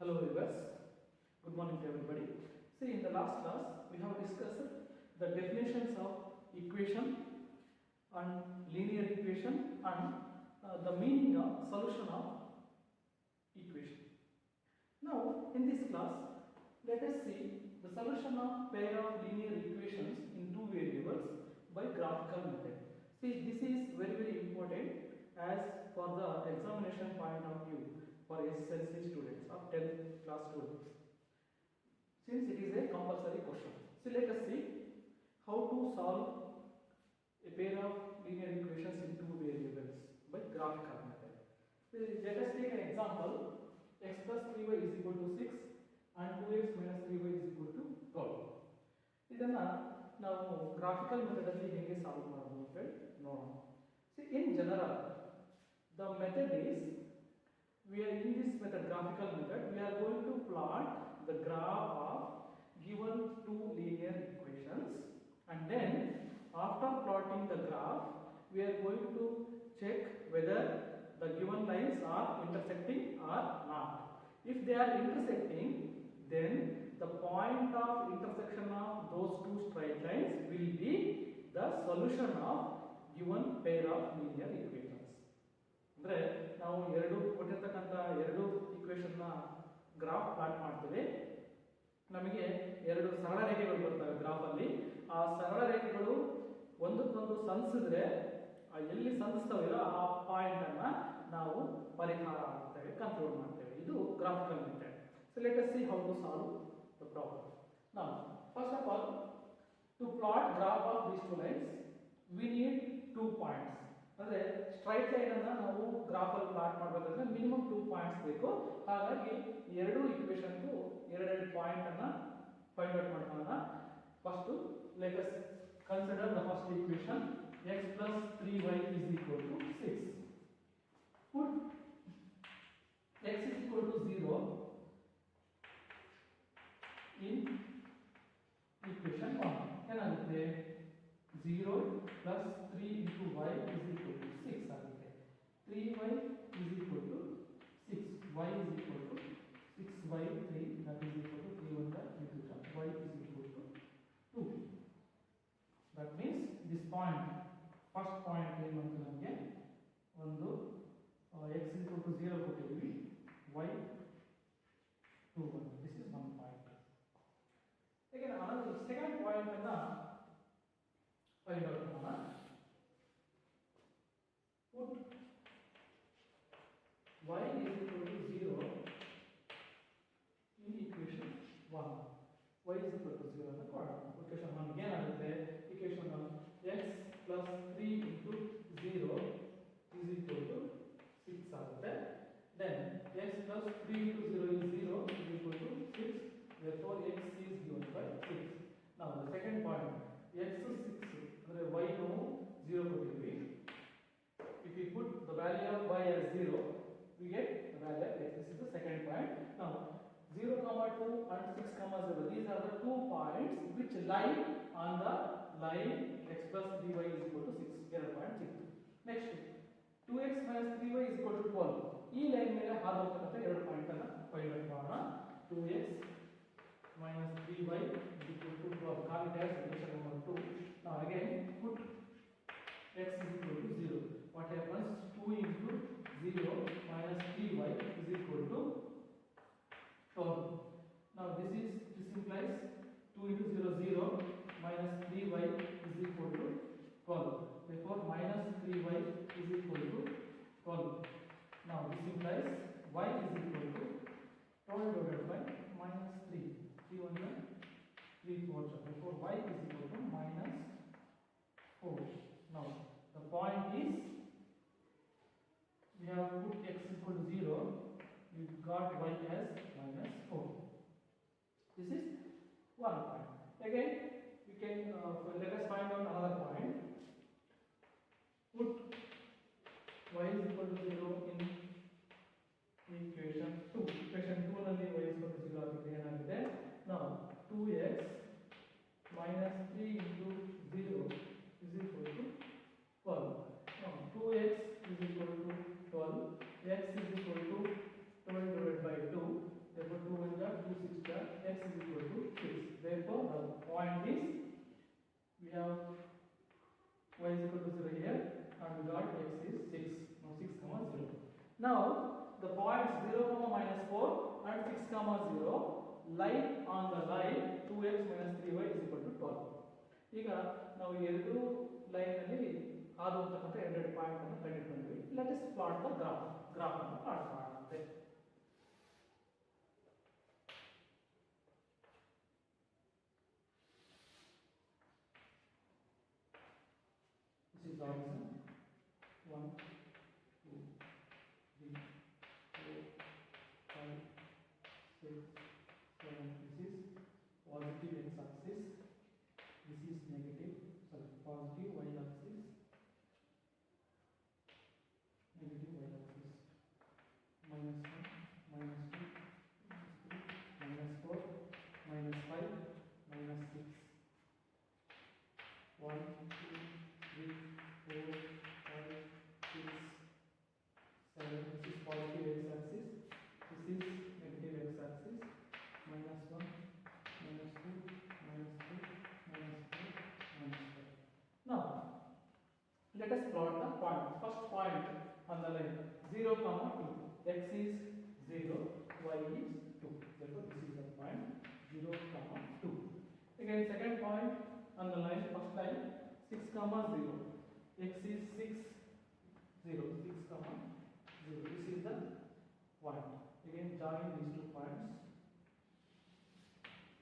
Hello viewers, good morning to everybody. See in the last class we have discussed the definitions of equation and linear equation and uh, the meaning of solution of equation. Now in this class let us see the solution of pair of linear equations in two variables by graphical method. See this is very very important as for the examination point of view for SSLC students or 10th class students. Since it is a compulsory question. So let us see how to solve a pair of linear equations in two variables by graphical method. So let us take an example x plus 3y is equal to 6 and 2x minus 3y is equal to 12. ಇದನ್ನು ನಾವು graphical ಮೆಥಡಲ್ಲಿ ಹೇಗೆ solve ಮಾಡೋದು ಅಂತ ಹೇಳಿ ನೋಡೋಣ see in general the method is we are in this method graphical method. We are going to plot the graph of given two linear equations. And then after plotting the graph we are going to check whether the given lines are intersecting or not. If they are intersecting then the point of intersection of those two straight lines will be the solution of given pair of linear equations ಅಂದರೆ ನಾವು ಎರಡು ಕೊಟ್ಟಿರ್ತಕ್ಕಂಥ ಎರಡು ಇಕ್ವೇಶನ್ನ graph plot ಮಾಡ್ತೀವಿ. ನಮಗೆ ಎರಡು ಸರಳ ರೇಖೆಗಳು ಬರ್ತವೆ ಗ್ರಾಫಲ್ಲಿ ಆ ಸರಳ ರೇಖೆಗಳು ಒಂದಕ್ಕೊಂದು ಸಂಧಿಸಿದ್ರೆ ಆ ಎಲ್ಲಿ ಸಂಧಿಸ್ತವೆಯೋ ಆ ಪಾಯಿಂಟನ್ನು ನಾವು ಪರಿಹಾರ ಮಾಡ್ತೇವೆ ಕಂಟ್ರೋಲ್ ಮಾಡ್ತೇವೆ. ಇದು graphical method so let see how to solve the problem ನಾವು first of all to plot graph of these two lines straight line ಅನ್ನ ನಾವು ಗ್ರಾಫ್ ಅಲ್ಲಿ ಪ್ಲಾಟ್ ಮಾಡಬೇಕಂದ್ರೆ ಮಿನಿಮಮ್ ಟೂ ಪಾಯಿಂಟ್ಸ್ ಬೇಕು. ಹಾಗಾಗಿ ಎರಡು ಇಕ್ವೇಶನ್ಗೂ ಎರಡೆರಡು ಪಾಯಿಂಟ್ ಅನ್ನ ಫೈಂಡ್ ಔಟ್ ಮಾಡ್ಕೊಳ್ಳೋಣ. First let us consider the first equation x plus 3y is equal to 6 put x is equal to 0 Why? now 0 comma 2 and 6 comma 0 these are the two points which lie on the line x plus 3y is equal to 6 ಎರಡು point ಸಿಕ್ತು next 2x minus 3y is equal to 12 ಈ line ಮೇಲೆ ಹಾದು ಹೋಗ್ತಕ್ಕಂಥ ಎರಡು point ಅನ್ನ find out ಮಾಡೋಣ 2x minus 3y is equal to 12 call it as equation number 2 now again put x is equal to 0 what happens 2 into 0 minus 3y is equal to 12 now this is this implies 2 into 0 0 minus 3y is equal to 12 therefore minus 3y is equal to 12 now this implies y is equal to 12 divided by minus 3 3 1 by 3 4 so therefore y is equal to minus 4 now the point is we have put x equal to 0 we got y as minus 4 this is one point. Again we can uh, let us find out and 6 comma 0 line on the line 2x minus 3y is equal to 12. ಈಗ ನಾವು ಎರಡು ಲೈನಲ್ಲಿ ಅಂತಕಂತ ಎರಡೆರಡು point ಅನ್ನು ಕಂಡುಕೊಂಡ್ವಿ let is plot the graph graph ಅನ್ನು plot ಮಾಡುತ್ತೆ this is positive x axis this is negative sorry positive y axis negative y axis minus 1 minus 2 minus 4 minus 5 minus 6 1 let us plot the point. First point on the line zero comma two. X is zero, y is two. Therefore, this is the point zero comma two. Again, second point on the line first line six comma zero. X is six zero six comma zero. This is the point. Again, join these two points.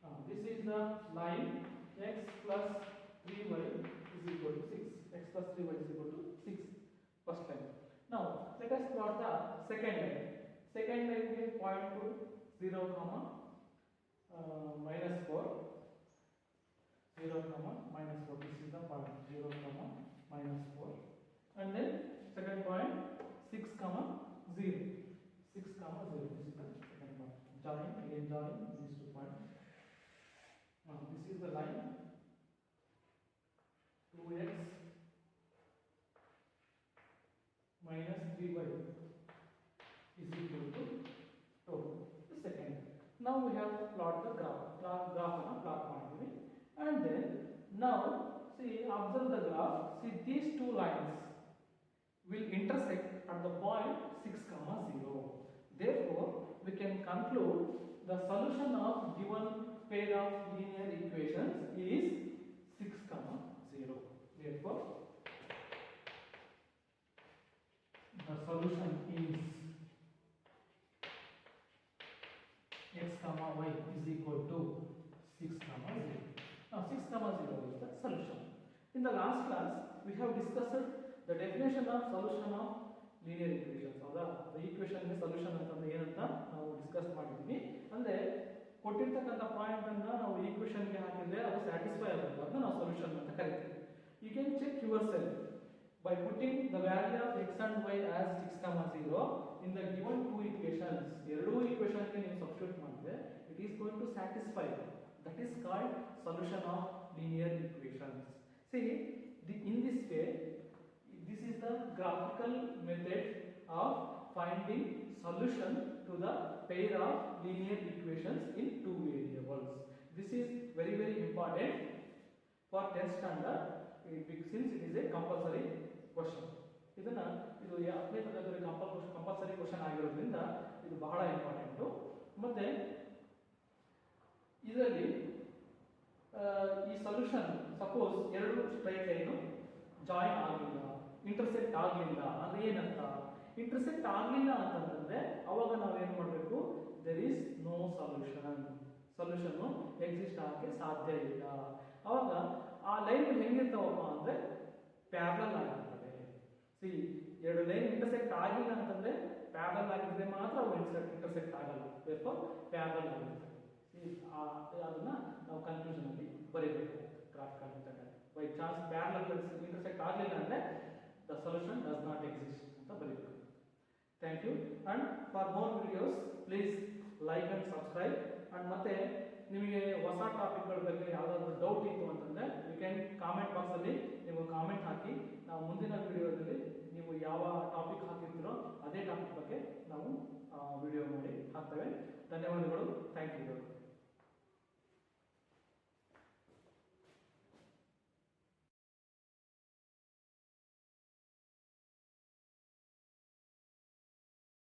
Uh, this is the line x plus 3y is equal to 6. X plus 3y is equal to 6. First line. Now, let us plot the second line. Second line is point to 0 comma uh, minus 4. 0 comma minus 4. This is the point 0 comma minus 4. And then second point 6 comma 0. 6 comma 0. This is the second point. Join again join these two points. Now this is the line is equal to tau. The second. Now we have plot the graph. Plot graph on a plot point. And then now see observe the graph. See these two lines will intersect at the point 6 comma 0. Therefore, we can conclude the solution of given pair of linear equations is 6 comma 0. Therefore, solution is x comma y is equal to 6 comma 0. Now 6 comma 0 is the solution. In the last class, we have discussed the definition of solution of linear equations. ಹೌದಾ the equation ಗೆ solution ಅಂತಂದ್ರೆ ಏನಂತ ನಾವು discuss ಮಾಡಿದ್ವಿ ಅಂದ್ರೆ ಕೊಟ್ಟಿರ್ತಕ್ಕಂಥ point ಅನ್ನ ನಾವು equation ಗೆ ಹಾಕಿದ್ರೆ ಅದು ಸ್ಯಾಟಿಸ್ಫೈ ಆಗುತ್ತೆ ಅದನ್ನ ನಾವು ಸೊಲ್ಯೂಷನ್ ಅಂತ ಕರಿತೀವಿ you can check yourself by putting the value of x and y as 6 comma 0 in the given two equations ಎರಡೂ equation ಗೆ ನೀವು ಸಬ್ಸ್ಟಿಟ್ಯೂಟ್ ಮಾಡಿದ್ರೆ it is going to satisfy that is called solution of linear equations see the, in this way this is the graphical method of finding solution to the pair of linear equations in two variables this is very very important for 10th standard it- bec- since it is a compulsory question. ಇದನ್ನ ಇದು ಹತ್ತನೇ ತರಗತಿ ಕಂಪಲ್ compulsory question ಆಗಿರೋದ್ರಿಂದ ಇದು ಬಹಳ important ಮತ್ತೆ ಇದರಲ್ಲಿ ಈ ಸೊಲ್ಯೂಷನ್ ಸಪೋಸ್ ಎರಡು ಸ್ಟ್ರೈಟ್ ಲೈನು ಜಾಯಿನ್ ಆಗಲಿಲ್ಲ ಇಂಟರ್ಸೆಕ್ಟ್ ಆಗಲಿಲ್ಲ ಅಂದ್ರೆ ಏನಂತ? ಇಂಟರ್ಸೆಕ್ಟ್ ಆಗಲಿಲ್ಲ ಅಂತಂದ್ರೆ ಅವಾಗ ನಾವು ಏನು ಮಾಡಬೇಕು? There is no solution solution exist ಆಗಕ್ಕೆ ಸಾಧ್ಯ ಇಲ್ಲ. ಅವಾಗ ಆ ಲೈನ್ಗಳು ಹೆಂಗಿರ್ತಾವಪ್ಪ ಅಂದ್ರೆ ಪ್ಯಾರಲಲ್ ಆಗಿರ್ತವೆ ಸಿ ಎರಡು ಲೈನ್ ಇಂಟರ್ಸೆಕ್ಟ್ ಆಗಿಲ್ಲ ಅಂತಂದ್ರೆ ಪ್ಯಾರಲ್ ಆಗಿದ್ರೆ ಮಾತ್ರ ಅವು ಇಂಟರ್ಸೆಕ್ಟ್ ಆಗಲ್ಲ. Therefore ಪ್ಯಾರಲ್ ಆಗುತ್ತೆ. ಅದನ್ನ ನಾವು ಕನ್ಫ್ಯೂಷನ್ ಅಲ್ಲಿ ಬರೀಬೇಕು. Graphical method by chance parallel intersect ಆಗಲಿಲ್ಲ ಅಂದ್ರೆ the solution does not exist ಅಂತ ಬರೀಬೇಕು. Thank you and for more videos please like and subscribe and ಮತ್ತೆ ನಿಮಗೆ ಹೊಸ ಟಾಪಿಕ್ಗಳ ಬಗ್ಗೆ ಯಾವುದಾದ್ರು ಡೌಟ್ ಇತ್ತು ಅಂತಂದ್ರೆ ಯು ಕ್ಯಾನ್ ಕಾಮೆಂಟ್ ಬಾಕ್ಸಲ್ಲಿ ನೀವು ಕಾಮೆಂಟ್ ಹಾಕಿ. ನಾವು ಮುಂದಿನ ನೀವು ಯಾವ ಟಾಪಿಕ್ ಹಾಕಿರ್ತೀರೋ ಅದೇ ಟಾಪಿಕ್ ಬಗ್ಗೆ ನಾವು ವಿಡಿಯೋ ಮಾಡಿ ಹಾಕ್ತೇವೆ. ಧನ್ಯವಾದಗಳು. Thank you